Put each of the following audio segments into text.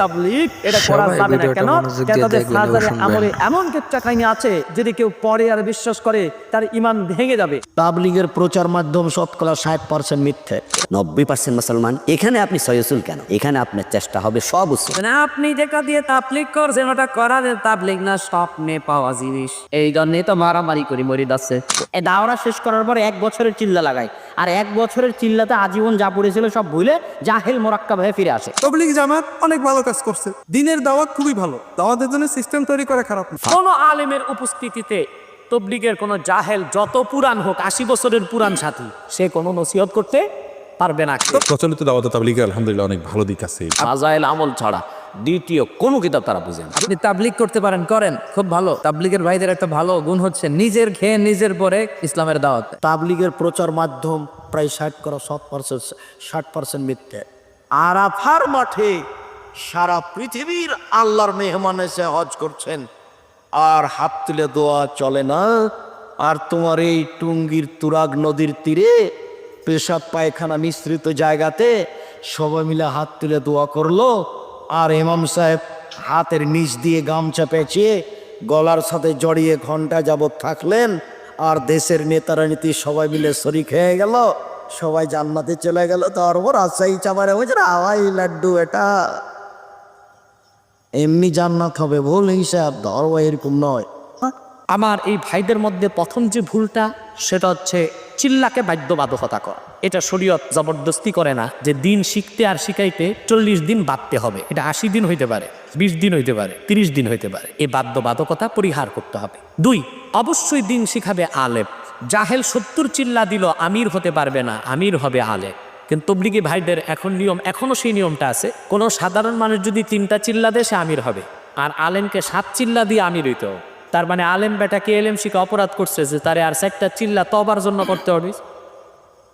তাবলিগ এটা করা যাবে না কেন? এবং সাজারে আমলে এমন একটা কাহিনী আছে যদি কেউ পরে আর বিশ্বাস করে তার ইমান ভেঙে যাবে। তাবলিগের প্রচার মাধ্যম শতকরা ষাট পার্সেন্ট মিথ্যে। নব্বই পার্সেন্ট মুসলমান এখানে আপনি সয়সুল কেন? এখানে আপনার চেষ্টা হবে সব উসুল। মানে আপনি যেটা দিয়ে তাবলিগ করছেন ওটা করা যে তাবলিগ না স্বপ্নে পাওয়া জিনিস। এই জন্যই তো মারামারি করি মরি দাচ্ছে এ দাওরা শেষ করার পর এক বছরের চিল্লা লাগায়। আর এক বছরের চিল্লাতে আজীবন যা পড়েছিল সব ভুলে জাহেল মোরাক্কাব হয়ে ফিরে আসে। তবলিগ জামাত অনেক ভালো কাজ করছে। দিনের দাওয়াত খুবই ভালো। দাওয়াতের জন্য সিস্টেম তৈরি করা খারাপ না। কোন আলেমের উপস্থিতিতে তবলিগের কোন জাহেল যত পুরান হোক আশি বছরের পুরান সাথী সে কোনো নসিহত করতে পারবে না। প্রচলিত দাওয়াত তাবলিগে আলহামদুলিল্লাহ অনেক ভালো দিক আছে। ফাজাইল আমল ছাড়া দ্বিতীয় কোনো কিতাব তারা বুঝেন। আপনি তাবলিগ করতে পারেন করেন খুব ভালো। তাবলিগের ভাইদের একটা ভালো গুণ হচ্ছে নিজের খেয়ে নিজের পরে ইসলামের দাওয়াত। তাবলিগের প্রচার মাধ্যম প্রায় ষাট করা শত পার্সেন্ট ষাট পার্সেন্ট মিথ্যে। আরাফার মাঠে সারা পৃথিবীর আল্লাহর মেহমান এসে হজ করছেন। আর হাত তুলে দোয়া চলে না। আর তোমার এই টুঙ্গির তুরাগ নদীর তীরে পেশাব পায়খানা মিশ্রিত জায়গাতে সবাই মিলে হাত তুলে দোয়া করল। আর ইমাম সাহেব হাতের নিচ দিয়ে গামছা পেঁচিয়ে গলার সাথে জড়িয়ে ঘণ্টা যাবৎ থাকলেন, আর দেশের নেতারা নীতি সবাই মিলে শরিক হয়ে গেল, সবাই জান্নাতে চলে গেল। তারপর আশাই চাবারে বলছে আওয়াই লাড্ডু এটা। এমনি জান্নাত হবে ভুল হিসাব, ধর্ম এরকম নয়। আমার এই ভাইদের মধ্যে প্রথম যে ভুলটা সেটা হচ্ছে চিল্লাকে বাধ্যবাধকতা করা। এটা শরীয়ত জবরদস্তি করে না যে দিন শিখতে আর শিখাইতে চল্লিশ দিন বাঁধতে হবে। এটা আশি দিন হইতে পারে, বিশ দিন হইতে পারে, তিরিশ দিন হইতে পারে। এই বাধ্যবাধকতা পরিহার করতে হবে। দুই, অবশ্যই দিন শিখাবে আলেপ জাহেল সত্তর চিল্লা দিল, আমির হতে পারবে না, আমির হবে আলেম। কিন্তু তবলিগি ভাইদের এখন নিয়ম, এখনও সেই নিয়মটা আছে, কোনো সাধারণ মানুষ যদি তিনটা চিল্লা দেয় সে আমির হবে। আর আলেমকে সাত চিল্লা দিয়ে আমির হইতে তার মানে আলেম বেটাকে এলেম শিখে অপরাধ করছে যে তারে আর চারটা চিল্লা তবার জন্য করতে হবে।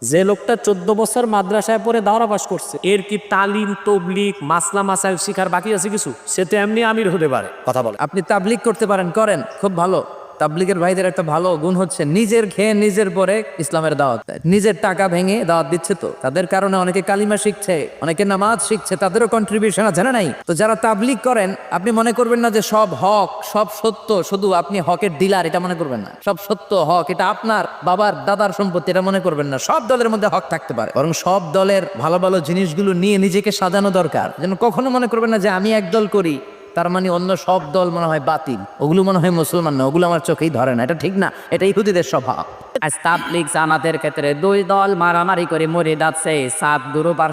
যে লোকটা চোদ্দ বছর মাদ্রাসায় পড়ে দাওরা পাস করছে এর কি তালিম তবলিক মাসলা মাসাইল শিখার বাকি আছে কিছু? সে তো এমনি আমির হতে পারে। কথা বলে আপনি তাবলিক করতে পারেন করেন খুব ভালো। তাবলিগের ভাইদের একটা ভালো গুণ হচ্ছে নিজের খেয়ে নিজের পরে ইসলামের দাওয়াত দেয়। নিজের টাকা ভেঙে দাওয়াত দিচ্ছে তো। তাদের কারণে অনেকে কালিমা শিখছে, অনেকে নামাজ শিখছে, তাদেরও কন্ট্রিবিউশন আছে না নাই? তো যারা তাবলিগ করেন, আপনি মনে করবেন না যে সব হক, সব সত্য, শুধু আপনি হকের ডিলার এটা মনে করবেন না। সব সত্য হক, এটা আপনার বাবার দাদার সম্পত্তি, এটা মনে করবেন না। সব দলের মধ্যে হক থাকতে পারে। বরং সব দলের ভালো ভালো জিনিসগুলো নিয়ে নিজেকে সাজানো দরকার। যেন কখনো মনে করবেন না যে আমি এক দল করি। তার মানে অন্য সব দল মনে হয় বাতিল। ওগুলো মনে হয় মুসলমান না, ওগুলো আমার চোখেই ধরে না। এটা ঠিক না, এটা ইহুদিদের স্বভাব। আজ তাবলিগ জামাতের ক্ষেত্রে দুই দল মারামারি করে মরে যাচ্ছে। সাত গ্রুপ আর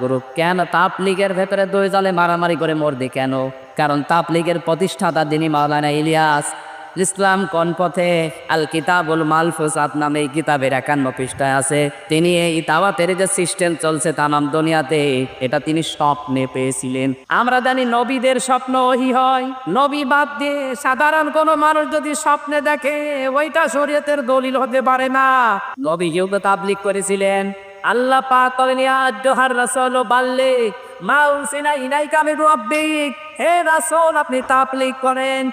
গ্রুপ। কেন তাবলিগের ভেতরে দুই দলে মারামারি করে মরদি কেন? কারণ তাবলিগের প্রতিষ্ঠাতা যিনি মাওলানা ইলিয়াস ইসলাম কোন পথে আল কিতাবুল মালফুসাত নামে এই কিতাবের একান্ন পৃষ্ঠায় আছে, তিনি এই দাওয়াতের যে সিস্টেম চলছে তামাম দুনিয়াতে, এটা তিনি স্বপ্নে পেয়েছিলেন। আমরা জানি নবীদের স্বপ্ন ওহি হয়, নবী বাদ দিয়ে সাধারণ কোনো মানুষ যদি স্বপ্নে দেখে, ওইটা শরীয়তের দলিল হতে পারে না। নবী কেউ তাবলিক করেছিলেন। আল্লাহ পাক ইয়া আইয়ুহার রাসূল বাল্লিগ মা উনসিনা ইলাইকা মির হে রাসূল, আপনি তাবলিগ করেন।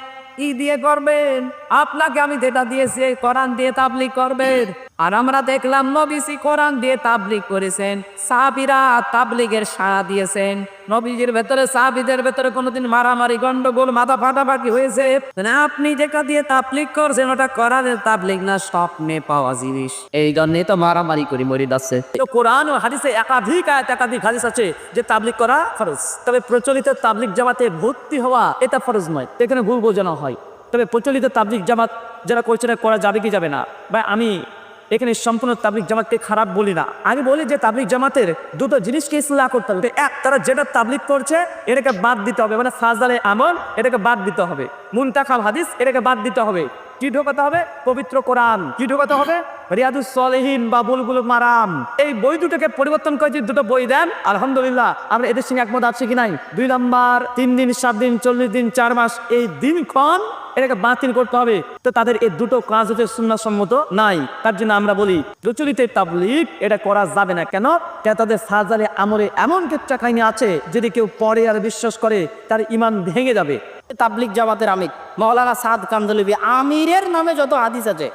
ই দিয়ে করবেন। আপনাকে আমি যেটা দিয়েছি কোরআন দিয়ে তাবলি করবেন। আর আমরা দেখলাম নবীজি কোরআন দিয়ে তাবলিগ করেছেন সাহাবীরা তাবলিগের সাড়া দিয়েছেন। নবীজির ভেতরে সাহাবীদের ভেতরে কোনোদিন মারামারি গন্ডগোল মাথা ফাটাফাটি হয়েছে। মানে আপনি যেটা দিয়ে তাবলিগ করছেন ওটা কোরআনের তাবলিগ না স্বপ্নে পাওয়া জিনিস। এই জন্যই তো মারামারি করি মরি যাচ্ছে তো কোরআন ও হাদিসে একাধিক আয়াত একাধিক হাদিস আছে যে তাবলিক করা ফরজ। তবে প্রচলিত তাবলিক জামাতে ভর্তি হওয়া এটা ফরজ নয়। এখানে ভুল বোঝানো হয়। তবে প্রচলিত তাবলিক জামাত যারা করছে করা যাবে কি যাবে না? বা আমি এখানে সম্পূর্ণ তাবলিক জামাতকে খারাপ বলি না। আমি বলি যে তাবলিক জামাতের দুটো জিনিসকে ইসলাহ করতে হবে। এক, তারা যেটা তাবলিক করছে, এটাকে বাদ দিতে হবে। মানে ফাজালে আমল, এটাকে বাদ দিতে হবে। মুনতাখাব হাদিস, এটাকে বাদ দিতে হবে। কি ঢোকাতে হবে? পবিত্র কোরআন। কি ঢোকাতে হবে? রিয়াদুস সলেহীন বা মারাম। এই বই দুটোকে পরিবর্তন করে দুটো বই দেন, আলহামদুলিল্লাহ, আমরা এদের সঙ্গে একমত আছি কি নাই? দুই নাম্বার, তিন দিন, সাত দিন, চল্লিশ দিন, চার মাস, এই দিনক্ষণ এটাকে বাতিল করতে হবে। তো তাদের এই দুটো কাজ হচ্ছে সুন্নাসম্মত নাই। তার জন্য আমরা বলি, প্রচলিত তাবলিগ এটা করা যাবে না। কেন? কেন তাদের সাজালে আমলে এমন একটা কাহিনী আছে, যদি কেউ পরে আর বিশ্বাস করে, তার ইমান ভেঙে যাবে। তাবলিগ জামাতের আমির মৌলানা সাদ কান্দলিবি আমিরের নামে যত হাদিস আছে,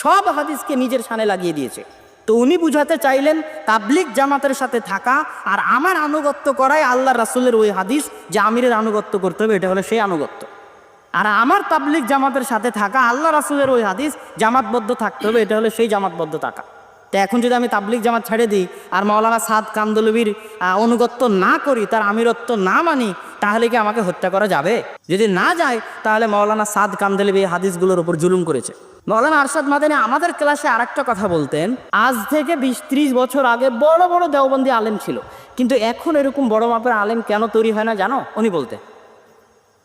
সব হাদিসকে নিজের সানে লাগিয়ে দিয়েছে। তো উনি বুঝাতে চাইলেন তাবলিক জামাতের সাথে থাকা আর আমার আনুগত্য করাই আল্লাহ রাসুলের ওই হাদিস যে আমিরের আনুগত্য করতে হবে, এটা হলো সেই আনুগত্য। আর আমার তাবলিক জামাতের সাথে থাকা, আল্লাহ রাসুলের ওই হাদিস জামাতবদ্ধ থাকতে হবে, এটা হলো সেই জামাতবদ্ধ থাকা। তো এখন যদি আমি তাবলিক জামাত ছেড়ে দিই আর মাওলানা সাদ কান্দলবির অনুগত্য না করি, তার আমিরত্ব না মানি, তাহলে কি আমাকে হত্যা করা যাবে? যদি না যায়, তাহলে মাওলানা সাদ কান্দলবি হাদিসগুলোর উপর জুলুম করেছে। মাওলানা আরশাদ মাদানি আমাদের ক্লাসে আরেকটা কথা বলতেন, আজ থেকে বিশ ত্রিশ বছর আগে বড় বড় দেওবন্দি আলেম ছিল, কিন্তু এখন এরকম বড় মাপের আলেম কেন তৈরি হয় না জানো? উনি বলতেন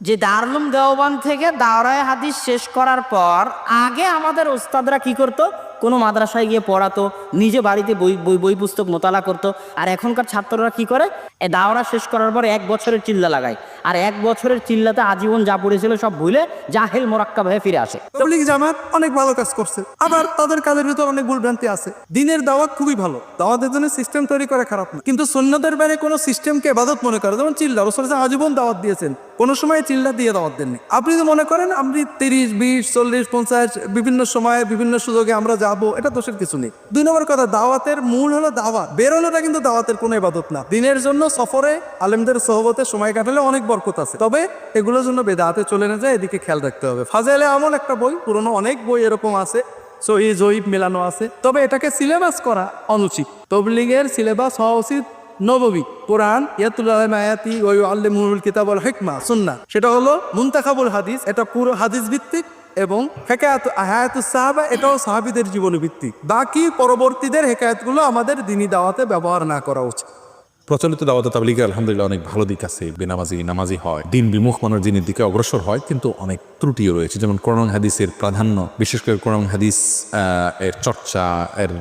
যে দারুম দেওবান থেকে দাওরায় হাদিস শেষ করার পর আগে আমাদের ওস্তাদরা কি করতো? কোনো মাদ্রাসায় গিয়ে পড়াতো, নিজে বাড়িতে বই বই বই পুস্তক মোতালা করতো, আর এখনকার ছাত্ররা কি করে? এ দাওরা শেষ করার পর এক বছরের চিল্লা লাগায়। আর এক বছরের চিল্লাতে আজীবন যা পড়েছিল সব ভুলে জাহেল মোরাক্কাব হয়ে ফিরে আসে। তবলিগ জামাত অনেক ভালো কাজ করছে। আবার তাদের কাজের ভিতর অনেক ভুল ভ্রান্তি আছে। দিনের দাওয়াত খুবই ভালো। দাওয়াতের জন্য সিস্টেম তৈরি করা খারাপ না। কিন্তু সৈন্যদের বাইরে কোনো সিস্টেমকে এবাদত মনে করে? যেমন চিল্লা। রসুল আজীবন দাওয়াত দিয়েছেন। কোনো সময় চিল্লা দিয়ে দাওয়াত দেননি। আপনি তো মনে করেন, আপনি তিরিশ, বিশ, চল্লিশ, পঞ্চাশ, বিভিন্ন সময়ে বিভিন্ন সুযোগে আমরা যাব, এটা দোষের কিছু নেই। দুই নম্বর কথা, দাওয়াতের মূল হলো দাওয়াত। বেরোনোটা কিন্তু দাওয়াতের কোনো ইবাদত না। দিনের জন্য সফরে আলেমদের সহবতে সময় কাটালে অনেক বরকত আছে। তবে এগুলোর জন্য বেদাতে চলে না যায়, এদিকে খেয়াল রাখতে হবে। ফাজেলে এমন একটা বই, পুরনো অনেক বই এরকম আছে, সহি জয়ীব মেলানো আছে। তবে এটাকে সিলেবাস করা অনুচিত। তবলিগের সিলেবাস হওয়া উচিত নববী। কোরআন, ইয়াতুল্লাহ আয়াতি ওই আল্লিমুল কিতাবুল হিকমা, সুন্নাহ। সেটা হলো মুনতাখাবুল হাদিস, এটা পুরো হাদিস ভিত্তিক। এবং হেকায়াত হায়াত সাহাবা, এটাও সাহাবিদের জীবনভিত্তিক বাকি পরবর্তীদের হেকায়াতগুলো আমাদের দিনী দাওয়াতে ব্যবহার না করা উচিত। প্রচলিত দাওয়াত তাবলিগে আলহামদুলিল্লাহ অনেক ভালো দিক আছে। বেনামাজি, নামাজি হয়। দিন বিমুখ মানুষ দিনের দিকে অগ্রসর হয়, কিন্তু অনেক ত্রুটিও রয়েছে, যেমন কোরআন হাদিসের প্রাধান্য, বিশেষ করে কোরআন হাদিস এর চর্চা, এর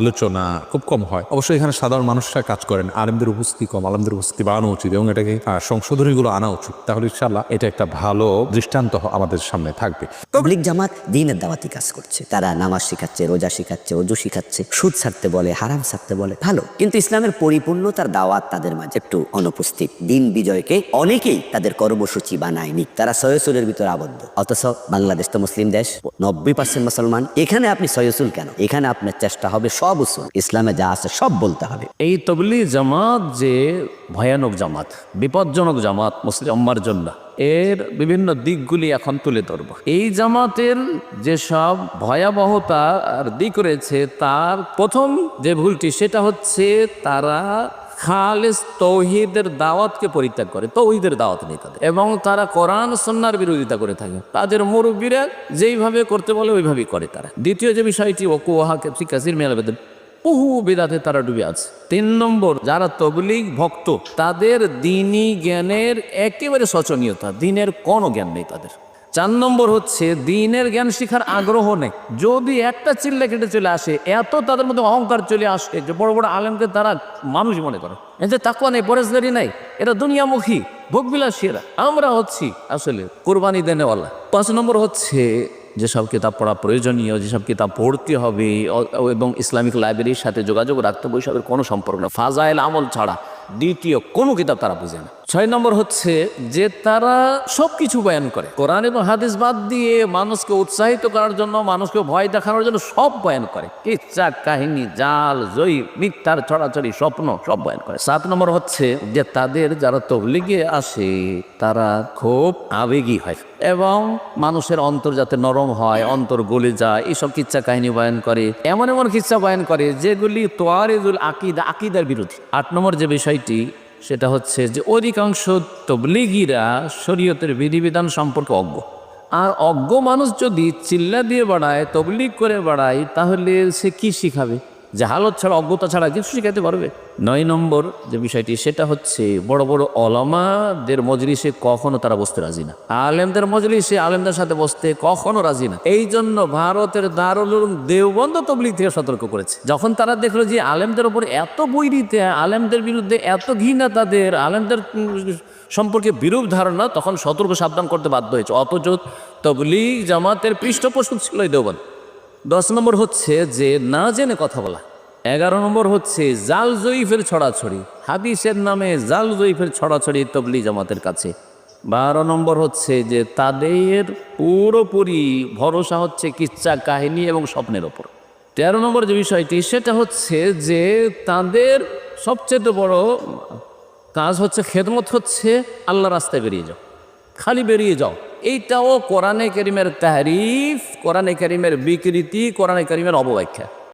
আলোচনা খুব কম হয়। অবশ্যই এখানে সাধারণ মানুষরা কাজ করেন, আলেমদের উপস্থিতি কম, আলেমদের উপস্থিতি বাড়ানো উচিত এবং এটাকে সংশোধনীগুলো আনা উচিত। তাহলে ইনশাল্লাহ এটা একটা ভালো দৃষ্টান্ত আমাদের সামনে থাকবে। তবলিক জামাত দিনের দাওয়াতি কাজ করছে। তারা নামাজ শিখাচ্ছে, রোজা শিখাচ্ছে অজু শিখাচ্ছে, সুদ ছাড়তে বলে, হারাম ছাড়তে বলে, ভালো। কিন্তু ইসলামের পরিপূর্ণতার দাওয়াত তাদের মাঝে একটু অনুপস্থিত। দিন বিজয়কে অনেকেই তাদের কর্মসূচি বানায়নি। তারা সয়সুলের ভিতরে আবদ্ধ। অথচ বাংলাদেশ তো মুসলিম দেশ, নব্বই পার্সেন্ট মুসলমান। এখানে আপনি সয়সুল কেন? এখানে আপনার চেষ্টা হবে সব উসুল। ইসলামে যা আছে সব বলতে হবে। এই তবলি জামাত যে ভয়ানক জামাত, বিপজ্জনক জামাত, মুসলিম উম্মার জন্য, এর বিভিন্ন দিকগুলি এখন তুলে ধরব। এই জামাতের যেসব ভয়াবহতা আর দিক রয়েছে, তার প্রথম যে ভুলটি, সেটা হচ্ছে তারা খালেস তৌহিদের দাওয়াতকে পরিত্যাগ করে, তৌহিদের দাওয়াত নেই তাদের। এবং তারা কোরআন সন্ন্যার বিরোধিতা করে থাকে। তাদের মুরব্বীরা যেইভাবে করতে বলে, ওইভাবেই করে তারা। দ্বিতীয় যে বিষয়টি ওকু ওহাকে কাসির মেলাবেদন বহু বেদাতে তারা ডুবে আছে। তিন নম্বর, যারা তবলিগ ভক্ত, তাদের দিনী জ্ঞানের একেবারে শোচনীয়তা, দিনের কোনো জ্ঞান নেই তাদের। চার নম্বর হচ্ছে, দিনের জ্ঞান শিখার আগ্রহ নেই। যদি একটা চিল্লা কেটে চলে আসে, এত তাদের মধ্যে অহংকার চলে আসে যে বড় বড় আলেমকে তারা মানুষ মনে করে। এতে তাকুয়া নেই, পরেশগারি নাই, এরা দুনিয়ামুখী, ভোগবিলাসীরা। আমরা হচ্ছি আসলে কোরবানি দেনেওয়ালা। পাঁচ নম্বর হচ্ছে, যেসব কিতাব পড়া প্রয়োজনীয়, যেসব কিতাব পড়তে হবে এবং ইসলামিক লাইব্রেরির সাথে যোগাযোগ রাখতে হবে ওইসবের কোনো সম্পর্ক না ফাজাইল আমল ছাড়া দ্বিতীয় কোনো কিতাব তারা বুঝে না। ছয় নম্বর হচ্ছে যে তারা সব কিছু বয়ান করে। কোরআন এবং হাদিস বাদ দিয়ে মানুষকে উৎসাহিত করার জন্য, মানুষকে ভয় দেখানোর জন্য সব বয়ান করে। কিচ্ছা, কাহিনী, জাল, জয়ী, মিথ্যার ছড়াছড়ি, স্বপ্ন সব বয়ান করে। সাত নম্বর হচ্ছে যে তাদের যারা তবলিগে আসে, তারা খুব আবেগী হয় এবং মানুষের অন্তর যাতে নরম হয়, অন্তর গলে যায় এইসব কিচ্ছা কাহিনী বয়ান করে। এমন এমন কিচ্ছা বয়ান করে যেগুলি তোয়ারেজুল আকিদা, আকিদার বিরোধী। আট নম্বর যে বিষয়টি সেটা হচ্ছে যে অধিকাংশ তবলিগিরা শরীয়তের বিধিবিধান সম্পর্কে অজ্ঞ। আর অজ্ঞ মানুষ যদি চিল্লা দিয়ে বাড়ায়, তবলিগ করে বাড়ায়, তাহলে সে কি শিখাবে? জাহালত ছাড়া, অজ্ঞতা ছাড়া কিছু শিখাতে পারবে? নয় নম্বর যে বিষয়টি, সেটা হচ্ছে বড় বড় অলামাদের মজলিসে কখনো তারা বসতে রাজি না। আলেমদের মজলিসে আলেমদের সাথে বসতে কখনো রাজি না। এই জন্য ভারতের দারুল দেওবন্দ তবলিগ থেকে সতর্ক করেছে। যখন তারা দেখল যে আলেমদের ওপর এত বৈরিতে, আলেমদের বিরুদ্ধে এত ঘৃণা তাদের, আলেমদের সম্পর্কে বিরূপ ধারণা, তখন সতর্ক সাবধান করতে বাধ্য হয়েছে। অথচ তবলিগ জামাতের পৃষ্ঠপোষক ছিল এই দেওবন্দ। দশ নম্বর হচ্ছে যে না জেনে কথা বলা। এগারো নম্বর হচ্ছে জাল জয়ীফের ছড়াছড়ি। হাদিসের নামে জাল জয়ীফের ছড়াছড়ি তবলি জামাতের কাছে। বারো নম্বর হচ্ছে যে তাদের পুরোপুরি ভরসা হচ্ছে কিচ্ছা কাহিনী এবং স্বপ্নের ওপর। তেরো নম্বর যে বিষয়টি, সেটা হচ্ছে যে তাদের সবচেয়ে বড় কাজ হচ্ছে, খেদমত হচ্ছে, আল্লাহ রাস্তায় বেরিয়ে যাও। খালি বেরিয়ে যাও। এইটাও কোরআনে করিমের তাহরিফ কোরআনে করিমের বিকৃতি কোরআনে করিমের অবব্যাখ্যা।